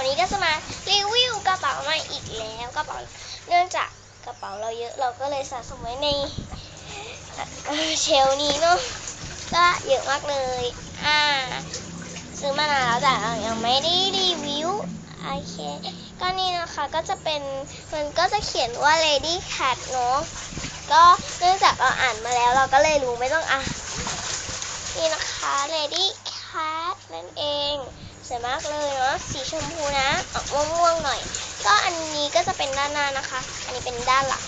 วันนี้ก็จะมารีวิวกระเป๋าใหม่อีกแล้วกระเป๋าเนื่องจากกระเป๋าเราเยอะเราก็เลยสะสมไว้ในเชลนี้เนาะก็เยอะมากเลยอ่าซื้อมานานแล้วแต่ยังไม่ได้รีวิวโอเคก็นี่นะคะก็จะเป็นมันก็จะเขียนว่า Lady Cat เนาะก็เนื่องจากเราอ่านมาแล้วเราก็เลยรู้ไม่ต้องอ่านนี่นะคะ Lady สวยมากเลยเนาะสีชมพูนะออกม่วงๆหน่อย ก็อันนี้ก็จะเป็นด้านหน้านะคะ อันนี้เป็นด้านหลัง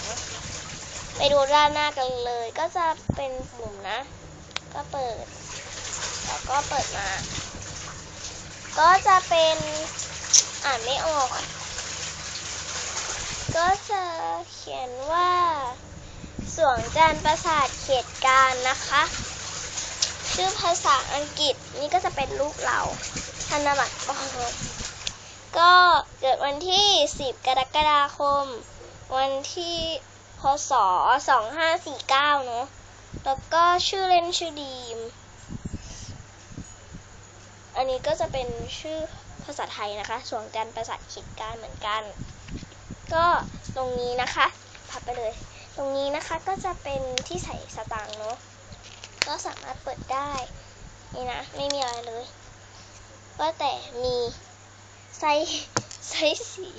ไปดูด้านหน้ากันเลย ก็จะเป็นปุ่มนะ ก็เปิด แล้วก็เปิดมา ก็จะเป็นอ่านไม่ออก ก็จะเขียนว่าสวงจันทร์ประสาทเขตการนะคะ ชื่อภาษาอังกฤษนี่ก็จะเป็นรูปเราธนบัตรปลอมก็เกิดวันที่ 10 กรกฎาคม วันที่พศ 2549 เนอะแล้วก็ชื่อเล่นชื่อดีม อันนี้ก็จะเป็นชื่อภาษาไทยนะคะสวงจันทร์ประสาทขิดการเหมือนกัน ก็ตรงนี้นะคะ พับไปเลย ตรงนี้นะคะก็จะเป็นที่ใส่สตางค์เนาะ ก็สามารถเปิดได้ นี่นะ ไม่มีอะไรเลย ก็แต่มีไส้ไส้สี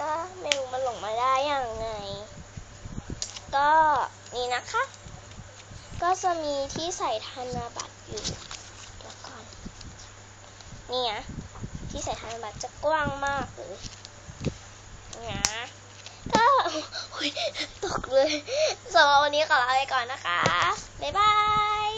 ก็ไม่รู้มันหลงมาได้อย่างไง ก็นี่นะคะ ก็จะมีที่ใส่ธนบัตรอยู่เดี๋ยวก่อนนี่นะที่ใส่ธนบัตรจะกว้างมากเลยนะก็อุ๊ย ตกเลยสำหรับวันนี้ขอลาไปก่อนนะคะ บ๊ายบาย